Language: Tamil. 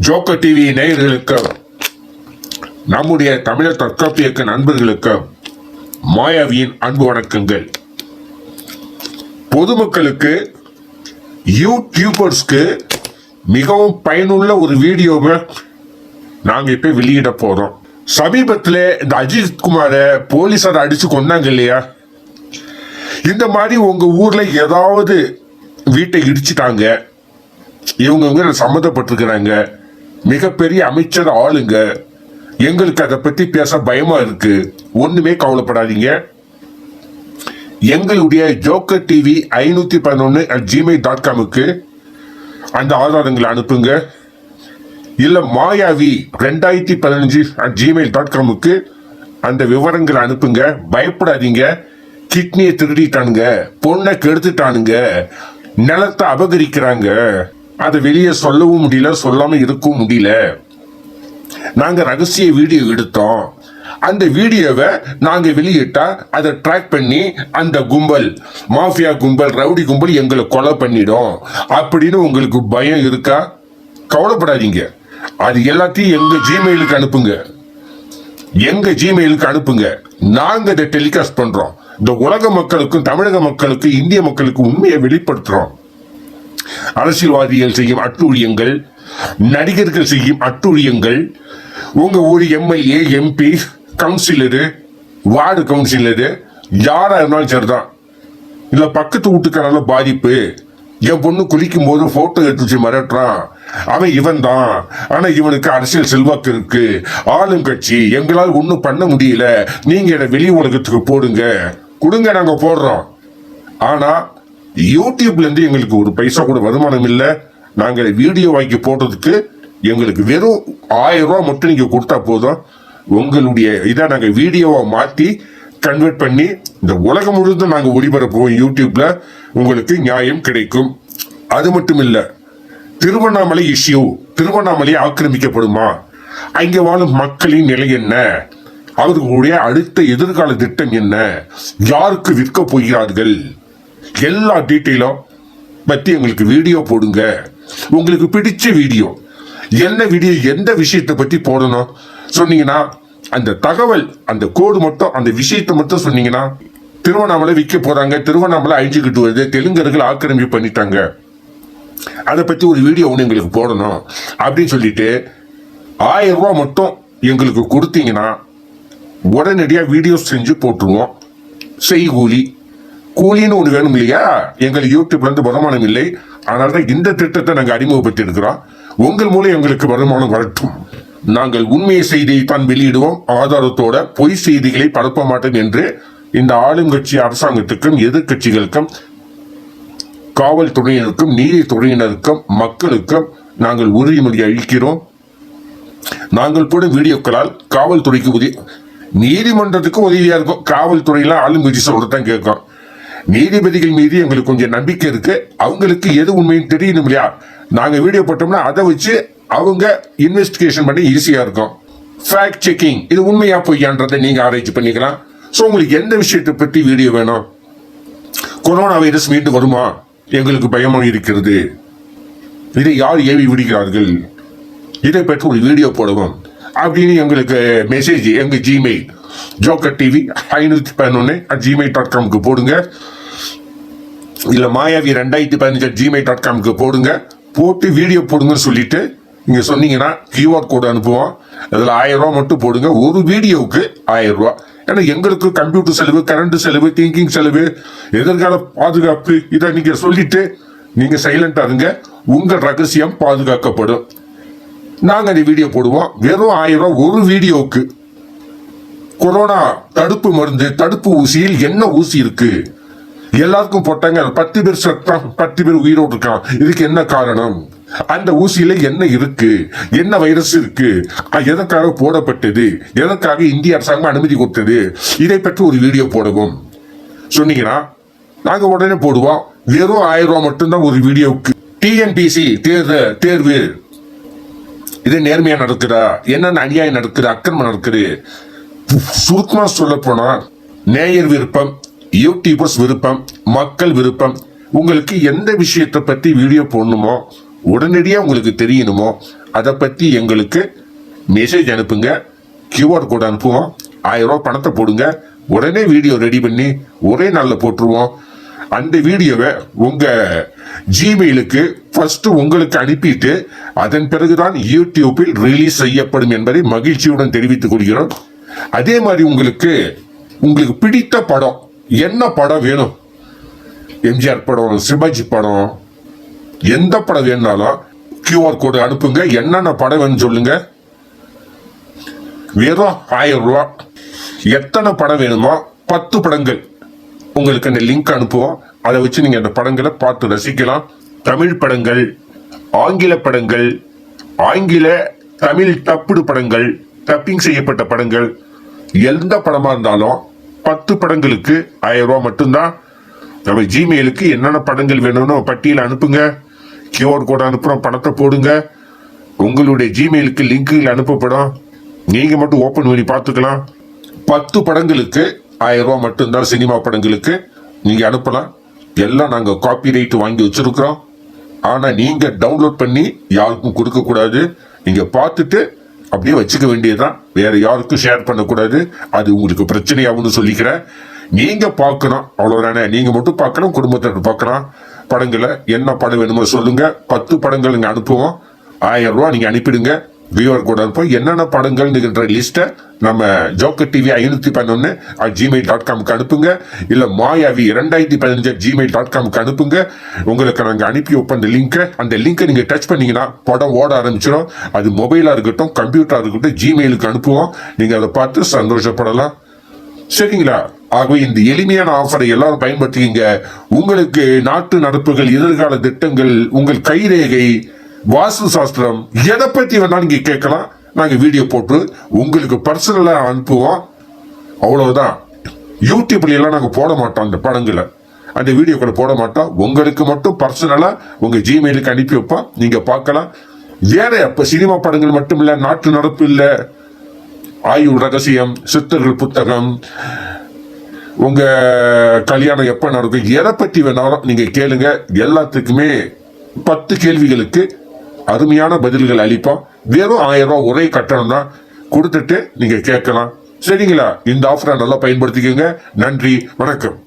ஜோக்கோ டிவி நேயர்களுக்கு நம்முடைய தமிழர் தற்காப்பியக்க நண்பர்களுக்கு மாயாவியின் அன்பு வணக்கங்கள். பொதுமக்களுக்கு யூடியூபர்ஸ்க்கு மிகவும் பயனுள்ள ஒரு வீடியோவை நாங்க இப்ப வெளியிட போறோம். சமீபத்தில் இந்த அஜித் குமாரை போலீசார் அடிச்சு கொண்டாங்க இல்லையா? இந்த மாதிரி உங்க ஊர்ல ஏதாவது வீட்டை இடிச்சிட்டாங்க. இவங்க சம்மந்தப்பட்டிருக்கிறாங்க. மிகப்பெரிய அமைச்சர் ஆளுங்க. எங்களுக்கு அதை பத்தி பேச பயமா இருக்கு. ஒண்ணுமே கவலைப்படாதீங்க. எங்களுடைய ஜோக்கர் டிவி ஐநூத்தி பதினொன்னு அட் ஜிமெயில் டாட் காமுக்கு அந்த ஆதாரங்களை அனுப்புங்க. இல்ல மாயாவி ரெண்டாயிரத்தி பதினஞ்சு அட் ஜிமெயில் டாட் காமுக்கு அந்த விவரங்களை அனுப்புங்க. பயப்படாதீங்க. கிட்னியை திருடிட்டானுங்க. பொண்ணை கெடுத்துட்டானுங்க. நிலத்தை அபகரிக்கிறாங்க. அதை வெளியே சொல்லவும் முடியல சொல்லாம இருக்கவும் முடியல. நாங்க ரகசிய வீடியோ எடுத்தோம். அந்த வீடியோவை நாங்க வெளியிட்டா அதை ட்ராக் பண்ணி அந்த கும்பல் மாஃபியா கும்பல் ரவுடி கும்பல் எங்களை கொலை பண்ணிடும். அப்படின்னு உங்களுக்கு பயம் இருக்கா? கவலைப்படாதீங்க. அது எல்லாத்தையும் எங்க ஜிமெயிலுக்கு அனுப்புங்க. எங்க ஜிமெயிலுக்கு அனுப்புங்க. நாங்க இதை டெலிகாஸ்ட் பண்றோம். இந்த உலக மக்களுக்கும் தமிழக மக்களுக்கும் இந்திய மக்களுக்கும் உண்மையை வெளிப்படுத்துறோம். அரசியல்வாதிகள் செய்யும் அட்டூழியங்கள் நடிகர்கள் செய்யும் அட்டூழியங்கள் உங்க ஊர் MLA MP councillor ward councillor யாரா இருந்தாலும் சரிதான். இல்ல பக்கத்து வீட்டுக்காரால பாதிப்பு என் பொண்ணு குளிக்கும் போது போட்டோ எடுத்து வச்சு மிரட்டுறான். அவன் இவன் தான். ஆனா இவனுக்கு அரசியல் செல்வாக்கு இருக்கு. ஆளும் கட்சி எங்களால் ஒண்ணும் பண்ண முடியல. நீங்க என்னை வெளி உலகத்துக்கு போடுங்க. கொடுங்க நாங்க போடுறோம். ஆனா யூடியூப்ல இருந்து எங்களுக்கு ஒரு பைசா கூட வருமானம் இல்லை. நாங்கள் வீடியோ வாங்கி போடுறதுக்கு எங்களுக்கு வெறும் ஆயிரம் ரூபா மட்டும் நீங்க கொடுத்தா போதும். உங்களுடைய இதை நாங்க வீடியோவை மாற்றி கன்வெர்ட் பண்ணி இந்த உலகம் முழுவதும் நாங்கள் ஒளிபரப்புவோம் யூடியூப்ல. உங்களுக்கு நியாயம் கிடைக்கும். அது மட்டும் இல்லை திருவண்ணாமலை இஷ்யூ திருவண்ணாமலை ஆக்கிரமிக்கப்படுமா? அங்கே வாழும் மக்களின் நிலை என்ன? அவர்களுடைய அடுத்த எதிர்கால திட்டம் என்ன? யாருக்கு விற்க போகிறார்கள்? எல்லா டீட்டெயிலும் பற்றி எங்களுக்கு வீடியோ போடுங்க. உங்களுக்கு பிடிச்ச வீடியோ என்ன வீடியோ எந்த விஷயத்தை பற்றி போடணும் சொன்னீங்கன்னா அந்த தகவல் அந்த கோடு மட்டும் அந்த விஷயத்தை மட்டும் சொன்னீங்கன்னா திருவண்ணாமலை விற்க போகிறாங்க திருவண்ணாமலை அழிஞ்சுக்கிட்டு வருது. தெலுங்கர்கள் ஆக்கிரமிப்பு பண்ணிட்டாங்க. அதை பற்றி ஒரு வீடியோ ஒன்று எங்களுக்கு போடணும். அப்படின்னு சொல்லிட்டு ஆயிரம் ரூபா மட்டும் எங்களுக்கு கொடுத்தீங்கன்னா உடனடியாக வீடியோ செஞ்சு போட்டுருவோம். செய்கூலி. கூலின்னு ஒன்று வேணும் இல்லையா? எங்கள் யூடியூப்லேருந்து வருமானம் இல்லை. அதனால தான் இந்த திட்டத்தை நாங்கள் அறிமுகப்படுத்தி இருக்கிறோம் உங்கள் மூலம் எங்களுக்கு வருமானம் வரட்டும். நாங்கள் உண்மை செய்தியை தான் வெளியிடுவோம். ஆதாரத்தோட பொய் செய்திகளை பரப்ப மாட்டோம் என்று இந்த ஆளுங்கட்சி அரசாங்கத்துக்கும் எதிர்க்கட்சிகளுக்கும் காவல்துறையினருக்கும் நீதித்துறையினருக்கும் மக்களுக்கும் நாங்கள் உறுதிமொழி அளிக்கிறோம். நாங்கள் போடும் வீடியோக்களால் காவல்துறைக்கு உதவி நீதிமன்றத்துக்கு உதவியா இருக்கும். காவல்துறையில ஆளுங்கட்சி சொல்றதான் கேட்கும். நீதிபதிகள் மீது எங்களுக்கு கொஞ்சம் நம்பிக்கை இருக்கு. அவங்களுக்கு எது உண்மைன்னு தெரியணும் இல்லையா? நாங்க வீடியோ போட்டோம்னா அதை வச்சு அவங்க இன்வெஸ்டிகேஷன் பண்ணி ஈஸியா இருக்கும். ஃபேக்ட் செக்கிங் இது உண்மையா பொய்யான்றதை நீங்க ஆராய்ச்சி பண்ணிக்கலாம். ஸோ உங்களுக்கு எந்த விஷயத்தை பற்றி வீடியோ வேணும்? கொரோனா வைரஸ் மீண்டும் வருமா? எங்களுக்கு பயமாக இருக்கிறது. இதை யார் ஏவி விடுகிறார்கள்? இதை பற்றி ஒரு வீடியோ போடுவோம். அப்படின்னு எங்களுக்கு மெசேஜ் எங்கள் ஜிமெயில் ஜோக்கர் டிவி ஐநூற்றி பதினொன்று அட் ஜிமெயில் டாட் காம்க்கு போடுங்க. இல்லை மாயாவி ரெண்டாயிரத்தி பதினஞ்சு ஜிமெயில் டாட் காம்க்கு போடுங்க. போட்டு வீடியோ போடுங்கன்னு சொல்லிட்டு நீங்கள் சொன்னீங்கன்னா கியூஆர் கோடு அனுப்புவோம். அதில் ஆயிரம் ரூபா மட்டும் போடுங்க. ஒரு வீடியோவுக்கு ஆயிரம் ரூபா. ஏன்னா எங்களுக்கு கம்ப்யூட்டர் செலவு கரண்ட் செலவு திங்கிங் செலவு எதிர்கால பாதுகாப்பு இதை நீங்கள் சொல்லிட்டு நீங்கள் சைலண்டாக இருங்க. உங்கள் ரகசியம் பாதுகாக்கப்படும். நாங்கள் அந்த வீடியோ போடுவோம். வெறும் ஆயிரம் ஒரு வீடியோவுக்கு கொரோனா தடுப்பு மருந்து தடுப்பு ஊசியில் என்ன ஊசி இருக்கு? எல்லாருக்கும் போட்டாங்க பத்து பேர் செத்தான் பத்து பேர் உயிரோடு இருக்கான் இதுக்கு என்ன காரணம்? அந்த ஊசியில என்ன இருக்கு? என்ன வைரஸ் இருக்கு? அது எதற்காக போடப்பட்டது? எதற்காக இந்திய அரசாங்கம் அனுமதி கொடுத்தது? இதை பற்றி ஒரு வீடியோ போடுவோம். சொன்னீங்கன்னா நாங்க உடனே போடுவோம். வெறும் ஆயிரம் ரூபாய் மட்டும்தான் ஒரு வீடியோவுக்கு. டிஎன்பிசி தேர்வு தேர்வு. இது நேர்மையா நடக்குதா? என்னென்ன அநியாயம் நடக்குது? அக்கிரமம் நடக்குது? சுருக்கமா சொல்ல போனா நேயர் விருப்பம் யூடியூபர்ஸ் விருப்பம் மக்கள் விருப்பம் உங்களுக்கு எந்த விஷயத்தை பத்தி வீடியோ போடணுமோ உடனடியாக உங்களுக்கு தெரியணுமோ அதை பத்தி எங்களுக்கு மெசேஜ் அனுப்புங்க கியூஆர் கோட் அனுப்புவோம் ஆயிரம் ரூபாய் பணத்தை போடுங்க உடனே வீடியோ ரெடி பண்ணி ஒரே நாளில் போட்டுருவோம். அந்த வீடியோவை உங்கள் ஜிமெயிலுக்கு ஃபர்ஸ்ட் உங்களுக்கு அனுப்பிட்டு அதன் பிறகுதான் யூடியூப்பில் ரிலீஸ் செய்யப்படும் என்பதை மகிழ்ச்சியுடன் தெரிவித்துக் கொள்கிறோம். அதே மாதிரி உங்களுக்கு உங்களுக்கு பிடித்த படம் என்ன படம் வேணும்? எம்ஜிஆர் படம் சிவாஜி படம் எந்த படம் வேணுனாலும் கியூஆர் கோடு அனுப்புங்க. என்னென்ன படம் வேணும்னு சொல்லுங்க. வெறும் ஆயிரம் ரூபா. எத்தனை படம் வேணுமோ பத்து படங்கள். உங்களுக்கு அந்த லிங்க் அனுப்புவோம். அதை வச்சு நீங்க அந்த படங்களை பார்த்து ரசிக்கலாம். தமிழ் படங்கள் ஆங்கில படங்கள் ஆங்கில தமிழ் டப்புடு படங்கள் டப்பிங் செய்யப்பட்ட படங்கள். எந்த படமா இருந்தாலும் பத்து படங்களுக்கு ஆயிரம் ரூபாய் மட்டும்தான். நம்ம ஜிமெயிலுக்கு என்னென்ன படங்கள் வேணும்னு பட்டியல் அனுப்புங்க. கியூஆர் கோட் அனுப்புறோம் பணத்தை போடுங்க. உங்களுடைய ஜிமெயிலுக்கு லிங்க்குகள் அனுப்பப்படும். நீங்க மட்டும் ஓபன் பண்ணி பார்த்துக்கலாம். பத்து படங்களுக்கு ஆயிரம் ரூபாய் மட்டும்தான் சினிமா படங்களுக்கு நீங்க அனுப்பலாம். எல்லாம் நாங்க காப்பி ரைட் வாங்கி வச்சிருக்கிறோம். ஆனா நீங்க டவுன்லோட் பண்ணி யாருக்கும் கொடுக்க கூடாது. நீங்க பார்த்துட்டு அப்படியே வச்சுக்க வேண்டியதுதான். வேற யாருக்கும் ஷேர் பண்ணக்கூடாது. அது உங்களுக்கு பிரச்சனையாகும்னு சொல்லிக்கிறேன். நீங்க பார்க்கணும். அவ்வளவுதானே. நீங்க மட்டும் பார்க்கணும் குடும்பத்தினர் பார்க்கலாம். படங்களை என்ன படம் வேணுமோ சொல்லுங்க. பத்து படங்கள் நீங்க அனுப்புவோம். ஆயிரம் ரூபா நீங்க அனுப்பிடுங்க. வியூவர் கூட இருப்போம் என்னென்ன படங்கள்ங்கிற லிஸ்ட்டை நம்ம ஜோக்கர் டிவி ஐநூற்றி பதினொன்று அட் ஜிமெயில் டாட் காம்க்கு அனுப்புங்க. இல்லை மாயாவி ரெண்டாயிரத்தி பதினஞ்சு ஜிமெயில் டாட் காம்க்கு அனுப்புங்க. உங்களுக்கு நாங்கள் அனுப்பி வைப்போம் அந்த லிங்கை அந்த லிங்கை நீங்கள் டச் பண்ணிங்கன்னா படம் ஓட ஆரம்பிச்சிடும் அது மொபைலாக இருக்கட்டும் கம்ப்யூட்டராக இருக்கட்டும் ஜிமெயிலுக்கு அனுப்புவோம். நீங்கள் அதை பார்த்து சந்தோஷப்படலாம். சரிங்களா? ஆகவே இந்த எளிமையான ஆஃபரை எல்லாரும் பயன்படுத்திக்கிங்க. உங்களுக்கு நாட்டு நடப்புகள் எதிர்கால திட்டங்கள் உங்கள் கைரேகை வாஸ்து சாஸ்திரம் எதை பத்தி வேணாலும் நீங்க கேட்கலாம். நாங்க வீடியோ போட்டு உங்களுக்கு பர்சனலா அனுப்புவோம். அவ்வளவுதான். யூடியூப்ல எல்லாம் நாங்க போட மாட்டோம் அந்த படங்களை. அந்த வீடியோக்களை போட மாட்டோம். உங்களுக்கு மட்டும் பர்சனலா உங்க ஜிமெயிலுக்கு அனுப்பி வைப்போம். நீங்க பார்க்கலாம். வேற அப்போ சினிமா படங்கள் மட்டும் இல்ல நாட்டு நடப்பு இல்ல. ஆயுள் ரகசியம் சித்தர்கள் புத்தகம் உங்க கல்யாணம் எப்ப நடக்கும் எதை பத்தி வேணாலும் நீங்க கேளுங்க. எல்லாத்துக்குமே பத்து கேள்விகளுக்கு அருமையான பதில்கள் அளிப்போம் வெறும் ஆயிரம் ரூபாய் ஒரே கட்டணம் தான் கொடுத்துட்டு நீங்க கேட்கலாம். சரிங்களா? இந்த ஆஃபரை நல்லா பயன்படுத்திக்கோங்க. நன்றி. வணக்கம்.